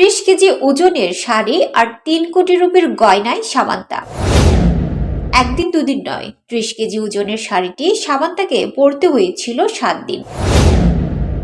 ত্রিশ কেজি ওজনের শাড়ি আর তিন কোটি রুপির গয়নায় সামান্তা। একদিন দুদিন নয়, ত্রিশ কেজি ওজনের শাড়িটি সামান্তাকে পরতে হয়েছিল সাত দিন।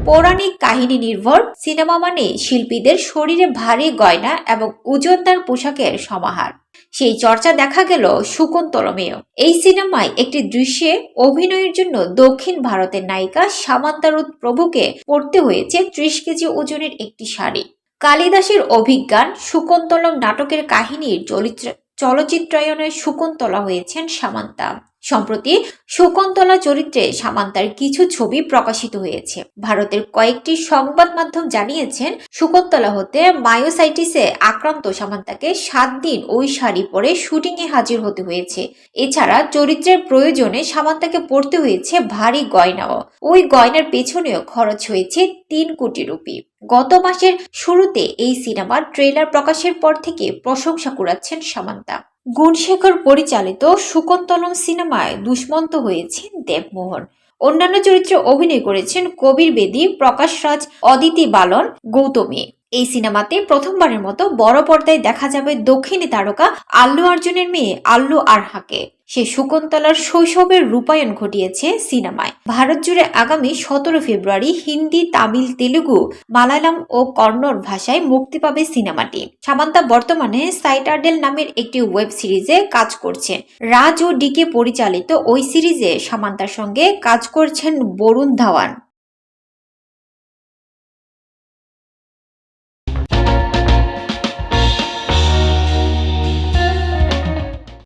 পৌরাণিক কাহিনী নির্ভর, সিনেমা মানে শিল্পীদের শরীরে ভারী গয়না এবং ওজনদার পোশাকের সমাহার। সেই চর্চা দেখা গেল শকুন্তলমেয় এই সিনেমায় একটি দৃশ্যে অভিনয়ের জন্য দক্ষিণ ভারতের নায়িকা সামান্তারুত প্রভুকে পড়তে হয়েছে ত্রিশ কেজি ওজনের একটি শাড়ি। কালিদাসের অভিজ্ঞান শকুন্তলম নাটকের কাহিনীর চরিত্র চলচ্চিত্রায়নে শকুন্তলা হয়েছেন সামান্তা। সম্প্রতি শকুন্তলা চরিত্রে সামান্তার কিছু ছবি প্রকাশিত হয়েছে। ভারতের কয়েকটি সংবাদ মাধ্যম জানিয়েছেন শকুন্তলা হতে মায়োসাইটিসে আক্রান্ত সামান্তাকে সাত দিন ওই শাড়ি পরে শুটিংয়ে হাজির হতে হয়েছে। এছাড়া চরিত্রের প্রয়োজনে সামান্তাকে পড়তে হয়েছে ভারী গয়নাও। ওই গয়নার পেছনেও খরচ হয়েছে তিন কোটি রুপি। গত মাসের শুরুতে এই সিনেমার ট্রেলার প্রকাশের পর থেকে প্রশংসা কুড়াচ্ছেন সামান্তা। গুণশেখর পরিচালিত শকুন্তলম সিনেমায় দুষ্মন্ত হয়েছেন দেবমোহন। অন্যান্য চরিত্রে অভিনয় করেছেন কবির বেদী, প্রকাশ রাজ, অদিতি বালন, গৌতমী। এই সিনেমাতে প্রথমবারের মতো বড় পর্দায় দেখা যাবে দক্ষিণী তারকা আল্লু অর্জুনের মেয়ে আল্লু আরহাকে। সে শকুন্তলার শৈশবের রূপায়ণ ঘটিয়েছে সিনেমায়। ভারত জুড়ে আগামী সতেরো ফেব্রুয়ারি হিন্দি, তামিল, তেলুগু, মালায়ালাম ও কন্নড় ভাষায় মুক্তি পাবে সিনেমাটি। সামান্তা বর্তমানে সাইটারডেল নামের একটি ওয়েব সিরিজে কাজ করছেন রাজ ও ডিকে পরিচালিত ওই সিরিজে সামান্তার সঙ্গে কাজ করছেন বরুণ ধাওয়ান।